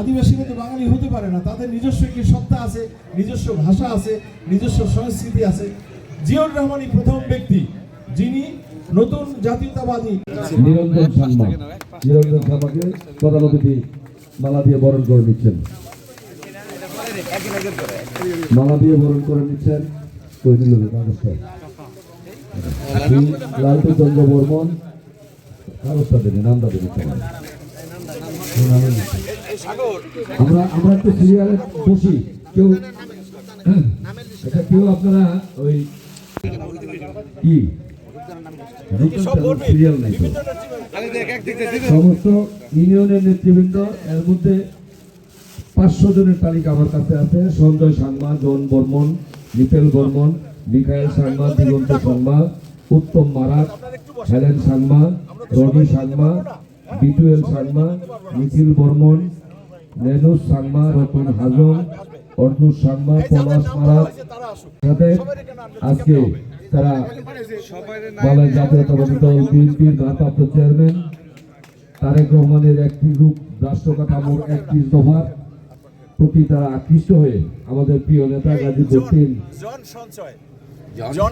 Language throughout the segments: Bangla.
আদিবাসীরা তো বাঙালি হতে পারে না। তাদের নিজস্ব একটি সত্তা আছে, নিজস্ব ভাষা আছে, নিজস্ব সংস্কৃতি আছে। জিয়র রহমানই প্রথম ব্যক্তি যিনি নতুন জাতীয়তাবাদী নিরঞ্জন শর্মা নিরঞ্জন শর্মাকে প্রধান অতিথি মালা দিয়ে বরণ করে নিচ্ছেন। মালা দিয়ে বরণ করে নিচ্ছেন লালটু চন্দ্র বর্মন কাগজটা দেবেন নামটা দেবেন আমরা আমরা একটু সিরিয়ালে বসি। কেউ এটা কেউ আপনারা ওই কি? সমস্ত ইউনিয়নের নেতৃবৃন্দ এর মধ্যে পাঁচশো জনের তালিকা আমার কাছে আছে। Sanjay Sangma John Barman Nipel Barman Mikhail Sangma Diganta Sangma Uttam Marak Helen Sangma Ronnie Sangma বিটুয়েল Sangma Nikhil Barman রেনুস Sangma Ratan Hajong Arjun Sangma Palash Marak সাথে আজকে তারা বাংলাদেশ জাতীয়তাবাদী দল বিএনপির ভারপ্রাপ্ত চেয়ারম্যান তারেক রহমানের একটি রূপ রাষ্ট্র কাঠামোর একটি দফার প্রতি তারা আকৃষ্ট হয়ে আমাদের প্রিয় নেতা গাজীপুর তিন জন সঞ্চয়। জন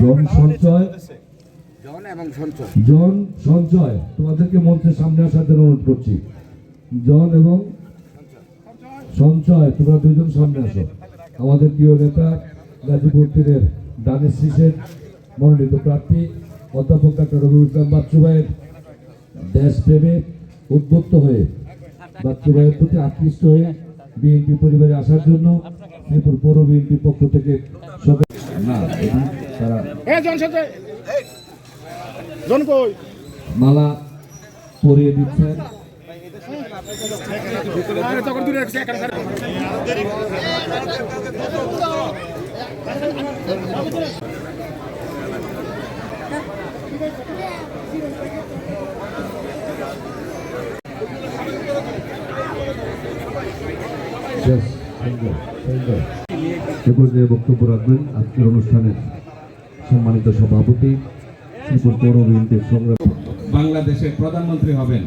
জন সঞ্চয়। জন সঞ্চয় জন এবং সঞ্চয়। জন সঞ্চয়। তোমাদেরকে মঞ্চের সামনে আসার জন্য অনুরোধ করছি। জন এবং সঞ্চয় তোমরা দুজন সামনে আসো। আমাদের প্রিয় নেতা গাজীপুর তীরের দানের শীষের মনোনীত প্রার্থী অধ্যাপক ডাক্তার রবিউল ইসলাম বাচ্চু ভাইয়ের দেশপ্রেমে উদ্বুদ্ধ হয়ে বাচ্চু ভাইয়ের প্রতি আকৃষ্ট হয়ে বিএনপি পরিবারে আসার জন্য শ্রীপুর পৌর বিএনপির পক্ষ থেকে সকল না তারা মালা পরিয়ে দিচ্ছেন. এ পর্যায়ে বক্তব্য রাখবেন আজকের অনুষ্ঠানের সম্মানিত সভাপতি বাংলাদেশের প্রধানমন্ত্রী হবেন,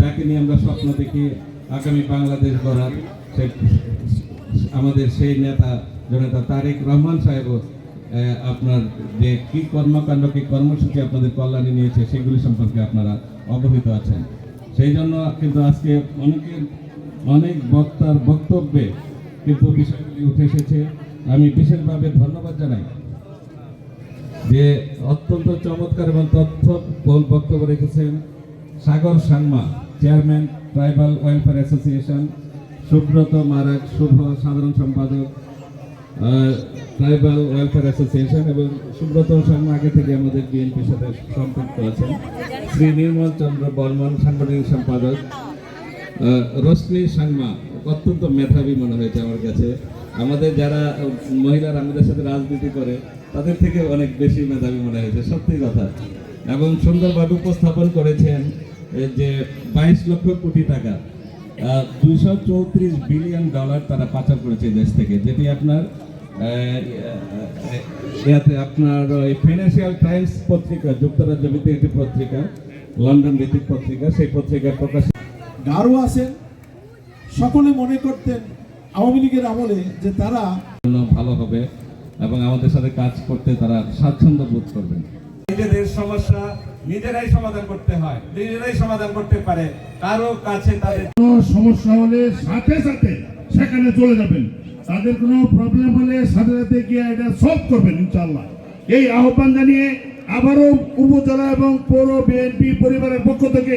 যাকে নিয়ে আমরা স্বপ্ন দেখি আগামী বাংলাদেশ গড়ার আমাদের সেই নেতা জনতা তারেক রহমান সাহেবও আপনার যে কি কর্মকাণ্ড, কি কর্মসূচি আপনাদের কল্যাণে নিয়েছে সেগুলি সম্পর্কে আপনারা অবহিত আছেন। সেই জন্য কিন্তু আজকে অনেকের অনেক বক্তার বক্তব্যে কিন্তু বিষয়গুলি উঠে এসেছে। আমি বিশেষভাবে ধন্যবাদ জানাই। যে অত্যন্ত চমৎকার এবং তথ্য বক্তব্য রেখেছেন Sagar Sangma, chairman tribal welfare association, Subrata Marak শুভ সাধারণ সম্পাদক ট্রাইবাল ওয়েলফেয়ার অ্যাসোসিয়েশন এবং সুব্রত শর্মা আগে থেকে আমাদের বিএনপির সাথে সম্পৃক্ত আছেন। শ্রী নির্মল চন্দ্র বর্মন, সাংগঠনিক সম্পাদক। রশ্মি সাংমা অত্যন্ত মেধাবী মনে হয়েছে আমার কাছে। আমাদের যারা মহিলারা আমাদের সাথে রাজনীতি করে তাদের থেকে অনেক বেশি মেধাবী মনে হয়েছে, সত্যি কথা। এবং সুন্দরভাবে উপস্থাপন করেছেন যে বাইশ লক্ষ কোটি টাকা দুইশো চৌত্রিশ বিলিয়ন ডলার তারা পাচার করেছে দেশ থেকে। যেটি আপনার ইয়াতে আপনার ওই ফিনান্সিয়াল টাইমস পত্রিকা যুক্তরাজ্য ভিত্তিক একটি পত্রিকা, লন্ডন ভিত্তিক পত্রিকা, সেই পত্রিকায় প্রকাশ গারো আছেন। সকলে মনে করতেন আওয়ামী লীগের আমলে যে তারা ভালো হবে। এবং আমাদের সাথে কাজ করতে তারা স্বাচ্ছন্দ্য বোধ করবেন। নিজেদের সমস্যা নিজেরাই সমাধান করতে হয় নিজেরাই সমাধান করতে পারে কারও কাছে তাদের কোনো সমস্যা হলে সাথে সাথে সেখানে চলে যাবেন। তাদের কোনো প্রবলেম হলে সাথে সাথে গিয়ে এটা সলভ করবেন ইনশাল্লাহ এই আহ্বান জানিয়ে আবারও উপজেলা এবং পৌর বিএনপি পরিবারের পক্ষ থেকে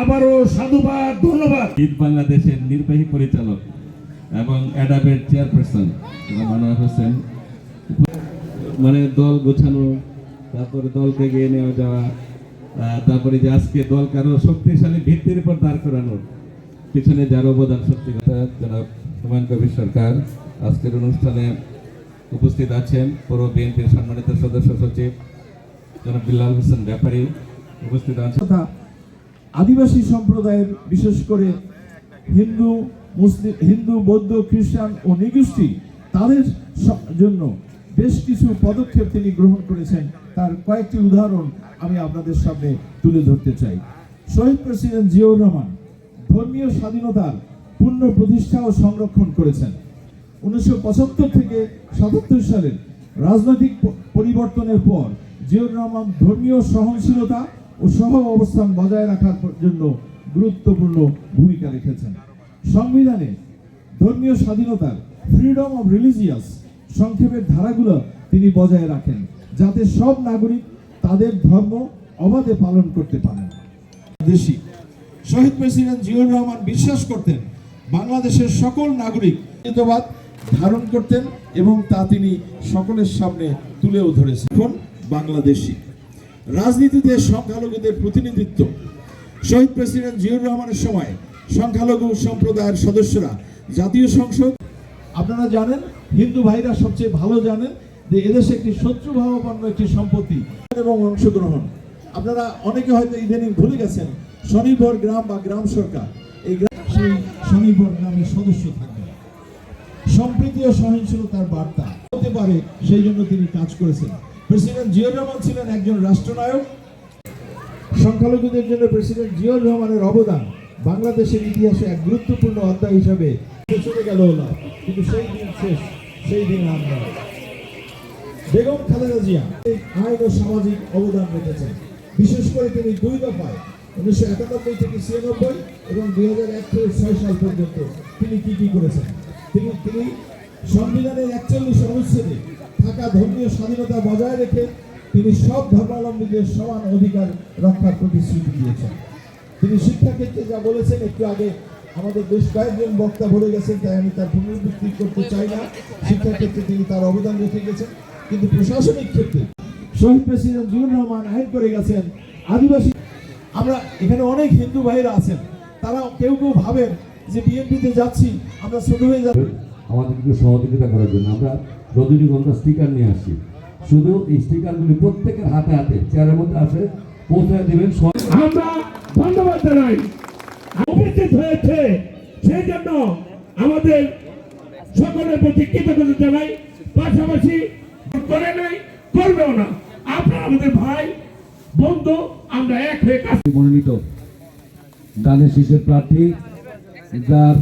আবারও সাধুবাদ ধন্যবাদ। ঈদ বাংলাদেশের নির্বাহী পরিচালক এবং অ্যাডাবের চেয়ারপারসন মানোয়ার হোসেন মানে দল গোছানো, তারপরে দলকে এগিয়ে নিয়ে যাওয়া তারপরে যে আজকে দলকে আরও শক্তিশালী ভিত্তির উপর দাঁড় করানোর পিছনে যার অবদান সত্যি কথা, জনাব হুমায়ুন কবির সরকার আজকের অনুষ্ঠানে উপস্থিত আছেন পৌর বিএনপির সম্মানিত সদস্য সচিব জনাব বিল্লাল হোসেন ব্যাপারী উপস্থিত আছেন। আদিবাসী সম্প্রদায়ের, বিশেষ করে হিন্দু, মুসলিম, হিন্দু, বৌদ্ধ, খ্রিস্টান ও নিগোষ্ঠী, তাদের জন্য বেশ কিছু পদক্ষেপ তিনি গ্রহণ করেছেন। তার কয়েকটি উদাহরণ আমি আপনাদের সামনে তুলে ধরতে চাই। শহীদ প্রেসিডেন্ট জিয়াউর রহমান ধর্মীয় স্বাধীনতার পূর্ণ প্রতিষ্ঠা ও সংরক্ষণ করেছেন। উনিশশো পঁচাত্তর থেকে সাতাত্তর সালের রাজনৈতিক পরিবর্তনের পর জিয়াউর রহমান ধর্মীয় সহনশীলতা ও সহ অবস্থান বজায় রাখার জন্য গুরুত্বপূর্ণ ভূমিকা রেখেছেন। সংবিধানে ধর্মীয় স্বাধীনতার ফ্রিডম অফ রিলিজিয়াস সংক্ষেপের ধারাগুলো তিনি বজায় রাখেন যাতে সব নাগরিক তাদের ধর্ম অবাধে পালন করতে পারেন। দেশি। শহীদ প্রেসিডেন্ট জিয়াউর রহমান বিশ্বাস করতেন বাংলাদেশের সকল নাগরিক হিন্দুবাদ ধারণ করতেন এবং তা তিনি সকলের সামনে তুলেও ধরেছেন। এখন বাংলাদেশি। রাজনীতিতে সংখ্যালঘুদের প্রতিনিধিত্ব। শহীদ প্রেসিডেন্ট জিয়াউর রহমানের সময় সংখ্যালঘু সম্প্রদায়ের সদস্যরা জাতীয় সংসদ আপনারা জানেন হিন্দু ভাইরা সবচেয়ে ভালো জানেন যে এদেশে একটি শত্রুভাবাপন্ন একটি সম্পত্তি এবং অংশগ্রহণ। আপনারা অনেকে হয়তো ইদানিং ভুলে গেছেন, স্বনির্ভর গ্রাম বা গ্রাম সরকার। এই গ্রাম সেই স্বনির্ভর গ্রামের সদস্য থাকবেন। সম্প্রীতি ও সহিংসতার বার্তা হতে পারে, সেই জন্য তিনি কাজ করেছেন। প্রেসিডেন্ট জিয়াউর রহমান ছিলেন একজন রাষ্ট্রনায়ক। সংখ্যালঘুদের জন্য প্রেসিডেন্ট জিয়াউর রহমানের অবদান বাংলাদেশের ইতিহাসে এক গুরুত্বপূর্ণ অধ্যায় হিসাবে চলে গেল কিন্তু সেই দিন শেষ। সেই দিন নয় বেগম খালেদা জিয়া আইন ও সামাজিক অবদান রেখেছেন। বিশেষ করে তিনি দুই দফায়, উনিশশো একানব্বই থেকে ছিয়ানব্বই এবং দুই হাজার এক থেকে ছয় সাল পর্যন্ত তিনি কি কি করেছেন? তিনি তিনি সংবিধানের একচল্লিশ অনুচ্ছেদে থাকা ধর্মীয় স্বাধীনতা বজায় রেখে তিনি সব ধর্মাবলম্বীদের সমান অধিকার রক্ষার প্রতিশ্রুতি দিয়েছেন। তিনি শিক্ষাক্ষেত্রে যা বলেছেন, একটু আগে আমাদের বেশ কয়েকজন বক্তা বলে গেছেন তাই আমি তার পুনরাবৃত্তি করতে চাই না। শিক্ষাক্ষেত্রে তিনি তার অবদান রেখে গেছেন কিন্তু প্রশাসনিক ক্ষেত্রে শহীদ প্রেসিডেন্ট জিয়াউর রহমান আইন করে গেছেন আদিবাসী আমরা এখানে অনেক হিন্দু ভাইরা আছেন তারা কেউ কেউ ভাবেন যে বিএনপিতে যাচ্ছি আমরা ছোট হয়ে যাব। আমাদেরকে সহযোগিতা করার জন্য আমরা রজনীগন্ধা স্টিকার নিয়ে আসি শুধু এই স্টিকারগুলি প্রত্যেকের হাতে হাতে চেয়ারের মধ্যে আছে পৌঁছায় দেবেন আমরা ধন্যবাদ জানাই। উপস্থিত হয়েছে। সেই জন্য আমাদের সকলের প্রতি কৃতজ্ঞতা জানাই। পাশাপাশি করে নাই, করবেও না। আপনারা আমাদের ভাই, বন্ধু, আমরা এক হয়ে কাজ মনোনীত গানের শিশুর প্রার্থী, যার